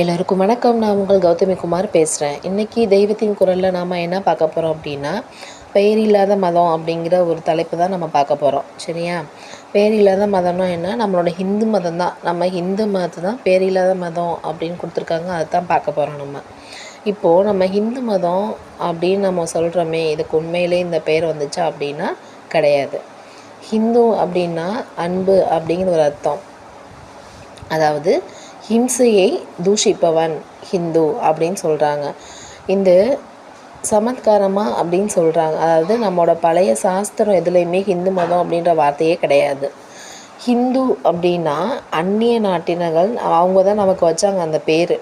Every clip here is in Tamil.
எல்லோருக்கும் வணக்கம். நான் உங்கள் கௌதமி குமார் பேசுகிறேன் இன்றைக்கி தெய்வத்தின் குரலில் நாம் என்ன பார்க்க போகிறோம் அப்படின்னா பெயர் இல்லாத மதம் அப்படிங்கிற ஒரு தலைப்பு தான் நம்ம பார்க்க போகிறோம் சரியா? பெயர் இல்லாத மதம்னா என்ன? நம்மளோட ஹிந்து மதம் தான். நம்ம ஹிந்து மதத்தை தான் பேர் இல்லாத மதம் அப்படின்னு கொடுத்துருக்காங்க. அதை தான் பார்க்க போகிறோம் நம்ம. இப்போது நம்ம ஹிந்து மதம் அப்படின்னு நம்ம சொல்கிறோமே இதுக்கு உண்மையிலே இந்த பெயர் வந்துச்சா அப்படின்னா கிடையாது. ஹிந்து அப்படின்னா அன்பு அப்படிங்கிற ஒரு அர்த்தம். அதாவது ஹிம்சையை தூஷிப்பவன் ஹிந்து அப்படின்னு சொல்கிறாங்க இந்த சமத்காரமாக அப்படின்னு சொல்கிறாங்க அதாவது நம்மளோட பழைய சாஸ்திரம் எதுலேயுமே ஹிந்து மதம் அப்படின்ற வார்த்தையே கிடையாது. ஹிந்து அப்படின்னா அந்நிய நாட்டினர்கள் அவங்க தான் நமக்கு வச்சாங்க அந்த பேர்.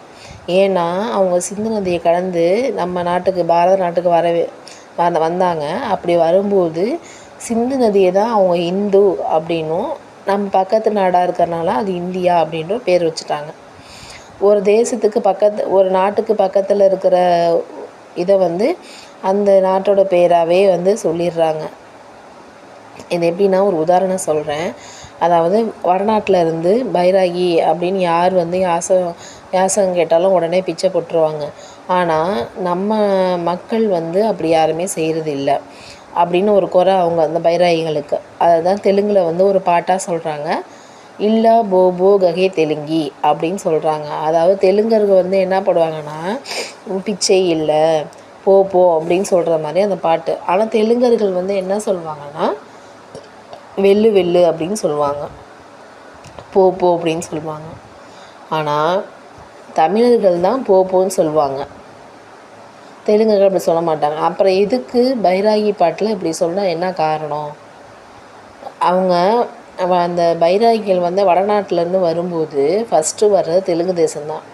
ஏன்னா அவங்க சிந்து நதியை கடந்து நம்ம நாட்டுக்கு பாரத நாட்டுக்கு வரவே வந்த வந்தாங்க. அப்படி வரும்போது சிந்து நதியை தான் அவங்க இந்து அப்படின்னும் நம்ம பக்கத்து நாடாக இருக்கிறனால அது இந்தியா அப்படின்ற பேர் வச்சுட்டாங்க. ஒரு தேசத்துக்கு பக்கத்து ஒரு நாட்டுக்கு பக்கத்தில் இருக்கிற இதை வந்து அந்த நாட்டோட பேராகவே வந்து சொல்லிடுறாங்க. இது எப்படின்னா ஒரு உதாரணம் சொல்கிறேன் அதாவது வடநாட்டில் இருந்து பைராகி அப்படின்னு யார் வந்து யாசகம் யாசகம் கேட்டாலும் உடனே பிச்சை போட்டுருவாங்க. ஆனால் நம்ம மக்கள் வந்து அப்படி யாருமே செய்கிறது இல்லை. அப்படின்னு ஒரு குறை அவங்க அந்த பைராயிகளுக்கு. அதை தான் தெலுங்கில் வந்து ஒரு பாட்டாக சொல்கிறாங்க இல்லா போபோ ககே தெலுங்கி அப்படின்னு சொல்கிறாங்க அதாவது தெலுங்கர்கள் வந்து என்ன பண்ணுவாங்கன்னா பிச்சை இல்லை போ போ அப்படின்னு சொல்கிற மாதிரி அந்த பாட்டு. ஆனால் தெலுங்கர்கள் வந்து என்ன சொல்லுவாங்கன்னா வெள்ளு வெள்ளு அப்படின்னு சொல்லுவாங்க போ போ அப்படின்னு சொல்லுவாங்க ஆனால் தமிழர்கள் தான் போ போன்னு சொல்லுவாங்க தெலுங்குகள் அப்படி சொல்ல மாட்டாங்க. அப்புறம் எதுக்கு பைராகி பாட்டில் இப்படி சொன்னால் என்ன காரணம்? அவங்க அந்த பைராகிகள் வந்து வடநாட்டிலேருந்து வரும்போது ஃபஸ்ட்டு வர்றது தெலுங்கு தேசம்தான்.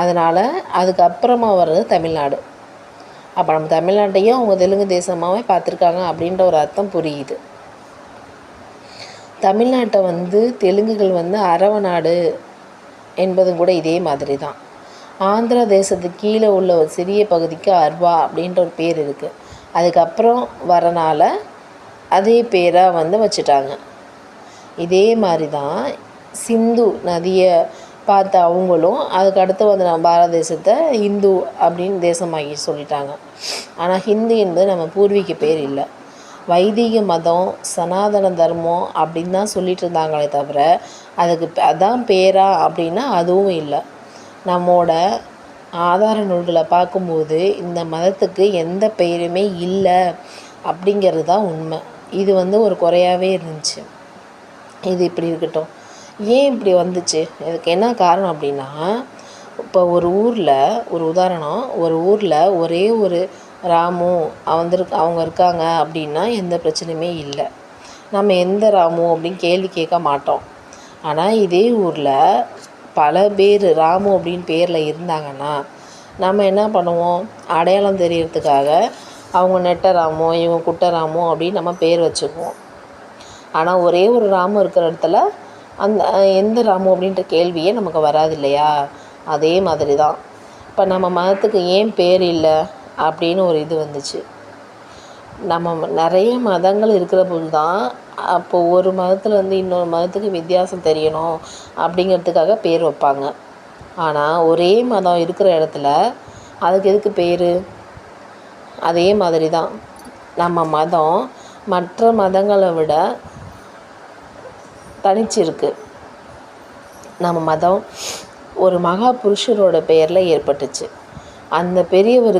அதனால் அதுக்கப்புறமா வர்றது தமிழ்நாடு. அப்போ நம்ம தமிழ்நாட்டையும் அவங்க தெலுங்கு தேசமாகவே பார்த்துருக்காங்க அப்படின்ற ஒரு அர்த்தம் புரியுது. தமிழ்நாட்டை வந்து தெலுங்குகள் வந்து அரவநாடு என்பதும் கூட இதே மாதிரி தான் ஆந்திரா தேசத்துக்கு கீழே உள்ள ஒரு சிறிய பகுதிக்கு அர்வா அப்படின்ற ஒரு பேர் இருக்குது அதுக்கப்புறம் வரனால அதே பேராக வந்து வச்சுட்டாங்க. இதே மாதிரி தான் சிந்து நதியை பார்த்த அவங்களும் அதுக்கடுத்து வந்து நம்ம பாரத தேசத்தை இந்து அப்படின்னு தேசமாகி சொல்லிட்டாங்க. ஆனால் ஹிந்து என்பது நம்ம பூர்வீக பேர் இல்லை. வைதிக மதம் சனாதன தர்மம் அப்படின்னு தான் சொல்லிட்டு இருந்தாங்களே தவிர அதுக்கு அதான் பேரா அப்படின்னா அதுவும் இல்லை. நம்மோட ஆதார நூல்களை பார்க்கும்போது இந்த மதத்துக்கு எந்த பெயருமே இல்லை அப்படிங்கிறது தான் உண்மை. இது வந்து ஒரு குறையாகவே இருந்துச்சு. இது இப்படி இருக்கட்டும். ஏன் இப்படி வந்துச்சு? இதுக்கு என்ன காரணம் அப்படின்னா இப்போ ஒரு ஊரில் ஒரு உதாரணம் ஒரு ஊரில் ஒரே ஒரு ராமு அவந்திருக்கு அவங்க இருக்காங்க அப்படின்னா எந்த பிரச்சனையுமே இல்லை. நம்ம எந்த ராமு அப்படின்னு கேள்வி கேட்க மாட்டோம். ஆனால் இதே ஊரில் பல பேர் ராமு அப்படின்னு பேரில் இருந்தாங்கன்னா நம்ம என்ன பண்ணுவோம்? அடையாளம் தெரியறதுக்காக அவங்க நெட்ட ராமோ இவங்க குட்டை ராமோ அப்படின்னு நம்ம பேர் வச்சுக்குவோம். ஆனால் ஒரே ஒரு ராமு இருக்கிற இடத்துல அந்த எந்த ராமு அப்படின்ற கேள்வியே நமக்கு வராது இல்லையா? அதே மாதிரி தான் இப்போ நம்ம மதத்துக்கு ஏன் பேர் இல்லை அப்படின்னு ஒரு இது வந்துச்சு. நம்ம நிறைய மதங்கள் இருக்கிற போது தான் அப்போது ஒரு மதத்துலேருந்து இன்னொரு மதத்துக்கு வித்தியாசம் தெரியணும் அப்படிங்கிறதுக்காக பேர் வைப்பாங்க. ஆனால் ஒரே மதம் இருக்கிற இடத்துல அதுக்கு எதுக்கு பேர்? அதே மாதிரி தான் நம்ம மதம் மற்ற மதங்களை விட தனிச்சிருக்கு. நம்ம மதம் ஒரு மகா புருஷரோட பெயரில் ஏற்பட்டுச்சு. அந்த பெரியவர்